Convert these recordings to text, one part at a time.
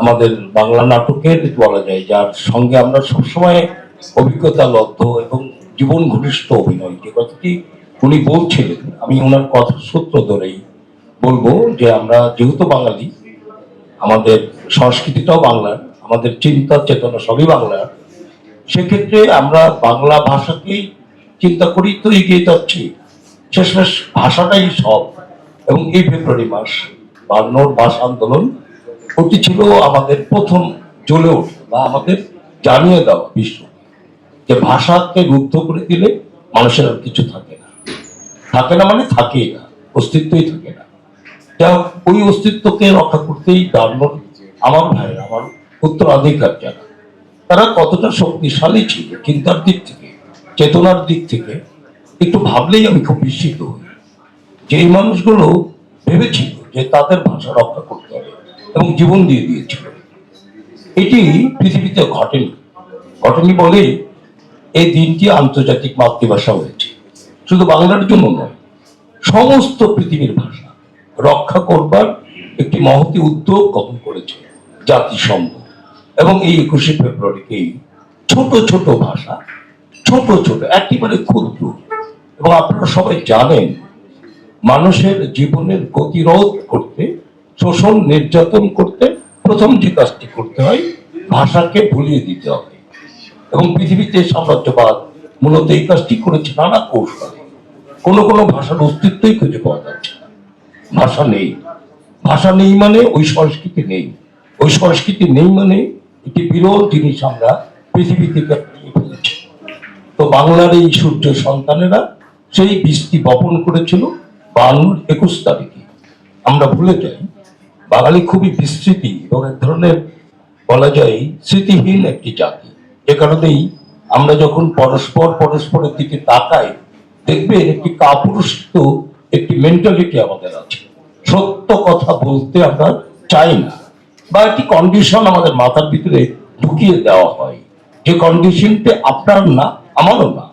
আমাদের বাংলা নাটকের বলা যায়, যার সঙ্গে আমরা সবসময় অভিজ্ঞতা লব্ধ এবং জীবন ঘনিষ্ঠ অভিনয়, যে কথাটি উনি বলছিলেন, আমি ওনার কথা সূত্র ধরেই বলব যে আমরা যেহেতু বাঙালি, আমাদের সংস্কৃতিটাও বাংলার, আমাদের চিন্তা চেতনা সবই বাংলার, সেক্ষেত্রে আমরা বাংলা ভাষাকেই চিন্তা করি তো এগিয়ে যাচ্ছি। শেষমেশ ভাষাটাই সব এবং এই ফেব্রুয়ারি মাস বান্নর ভাষা আন্দোলন ওটি ছিল আমাদের প্রথম জ্বলে ওঠা বা আমাদের জানিয়ে দেওয়া বিশ্ব। যে ভাষাকে রুদ্ধ করে দিলে মানুষের আর কিছু থাকে না। থাকে না মানে থাকেই না, অস্তিত্বই থাকে না। যা ওই অস্তিত্বকে রক্ষা করতেই দাঁড়ানোর আমার ভাই আমার উত্তরাধিকার যারা, তারা কতটা শক্তিশালী ছিল চিন্তার দিক থেকে, চেতনার দিক থেকে, একটু ভাবলেই আমি খুব বিস্মিত হই। যে এই মানুষগুলো ভেবেছিল যে তাদের ভাষা রক্ষা করতে হবে। এবং জীবন দিয়ে দিয়েছিল এটি পৃথিবীতে ঘটেনি। ঘটেনি বলেই এই দিনটি আন্তর্জাতিক মাতৃভাষা হয়েছে। শুধু বাংলার জন্য নয়, সমস্ত পৃথিবীর ভাষা রক্ষা করবার একটি মহতি উদ্যোগ গ্রহণ করেছে জাতিসংঘ। এবং এই একুশে ফেব্রুয়ারিকেই ছোট ছোট ভাষা, ছোট ছোট, একেবারে ক্ষুদ্র। এবং আপনারা সবাই জানেন, মানুষের জীবনের গতিরোধ করতে শোষণ, নির্যাতন করতে প্রথম যে কাজটি করতে হয়, ভাষাকে ভুলিয়ে দিতে হবে। এবং পৃথিবীতে সাম্রাজ্যবাদ মূলত এই কাজটি করেছে নানা কৌশল। কোনো কোনো ভাষার অস্তিত্বই খুঁজে পাওয়া যাচ্ছে ভাষা নেই। ভাষা নেই মানে ওই সংস্কৃতি নেই। ওই সংস্কৃতি নেই মানে একটি বিরল জিনিস আমরা পৃথিবী থেকে ফেলেছি। তো বাংলার এই সূর্য সন্তানেরা সেই বৃষ্টি বপন করেছিল বাংলার একুশ তারিখে। আমরা ভুলে যাই বাঙালি খুবই বিস্তৃতি এবং এক ধরনের বলা যায় স্মৃতিহীন একটি জাতি। এ কারণেই আমরা যখন পরস্পর পরস্পরের দিকে তাকাই, দেখবেন একটি কাপুরুষিত একটি মেন্টালিটি আমাদের আছে। সত্য কথা বলতে আমরা চাই না বা একটি কন্ডিশন আমাদের মাথার ভিতরে ঢুকিয়ে দেওয়া হয়। যে কন্ডিশনটি আপনার না, আমারও না।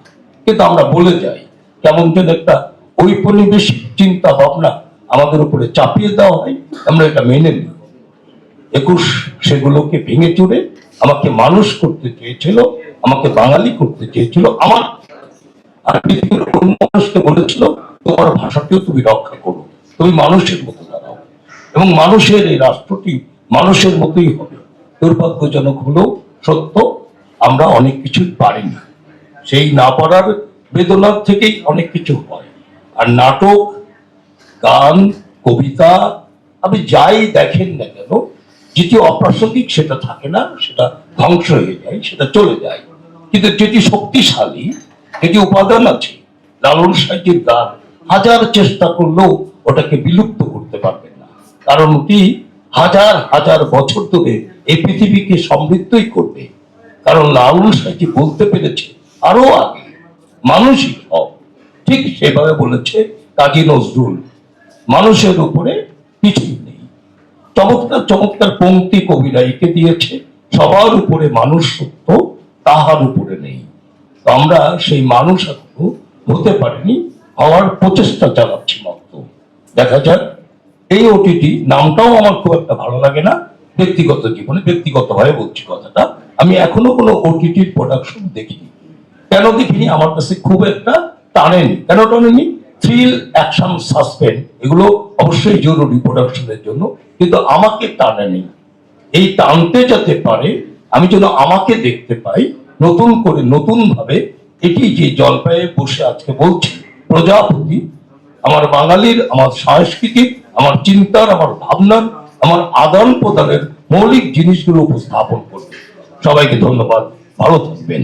কিন্তু আমরা বলে যাই, কেমন যেন একটা ঔপনিবেশিক চিন্তা ভাবনা আমাদের উপরে চাপিয়ে দেওয়া হয় আমরা এটা মেনে নিই। একুশ সেগুলোকে ভেঙে চুরে আমাকে মানুষ করতে চেয়েছিল, আমাকে বাঙালি করতে চেয়েছিল, আমার আর পৃথিবীর অন্য মানুষকে বলেছিল, তোমার ভাষাকেও তুমি রক্ষা করো, তুমি মানুষের মতো দাঁড়াও। এবং মানুষের এই রাষ্ট্রটি মানুষের মতোই হবে। দুর্ভাগ্যজনক হলেও সত্য, আমরা অনেক কিছুই পারিনি। সেই না পারার বেদনার থেকেই অনেক কিছু হয়। আর নাটক গান, কবিতা, আপনি যাই দেখেন না কেন, যেটি অপ্রাসঙ্গিক সেটা থাকে না, সেটা ধ্বংস হয়ে যায়, সেটা চলে যায়। কিন্তু যেটি শক্তিশালী, যেটি উপাদান আছে, লালন সাহিত্যের গান, হাজার চেষ্টা করলেও ওটাকে বিলুপ্ত করতে পারবেন না। কারণ ওটি হাজার হাজার বছর ধরে এই পৃথিবীকে সমৃদ্ধই করবে। কারণ লালন সাহিত্য বলতে পেরেছে আরও আগে, মানুষই সব ঠিক সেভাবে বলেছে কাজী নজরুল। মানুষের উপরে কিছুই নেই। চমৎকার চমৎকার পঙ্ক্তি কবিরা এঁকে দিয়েছে, সবার উপরে মানুষ সত্য, তাহার উপরে নেই। তো আমরা সেই মানুষ হতে পারিনি, হওয়ার প্রচেষ্টা চালাচ্ছি মাত্র। দেখা যাক, এই ওটিটি নামটাও আমার খুব একটা ভালো লাগে না, ব্যক্তিগত জীবনে ব্যক্তিগতভাবে বলছি কথাটা, আমি এখনও কোনো ওটিটির প্রোডাকশন দেখিনি। কেন দেখিনি? আমার কাছে খুব একটা টানেনি কেন টানেনি? থ্রিল অ্যাকশন সাসপেন্ড এগুলো অবশ্যই জরুরি প্রোডাকশনের জন্য, কিন্তু আমাকে টানেনি এই টানতে যাতে পারে, আমি যেন আমাকে দেখতে পাই, নতুন করে নতুন ভাবে এটি যে জলপাইয়ে বসে আজকে বলছি, প্রজাপতি, আমার বাঙালির, আমার সাংস্কৃতিক, আমার চিন্তার, আমার ভাবনার, আমার আদান প্রদানের মৌলিক জিনিসগুলো উপস্থাপন করবে। সবাইকে ধন্যবাদ, ভালো থাকবেন।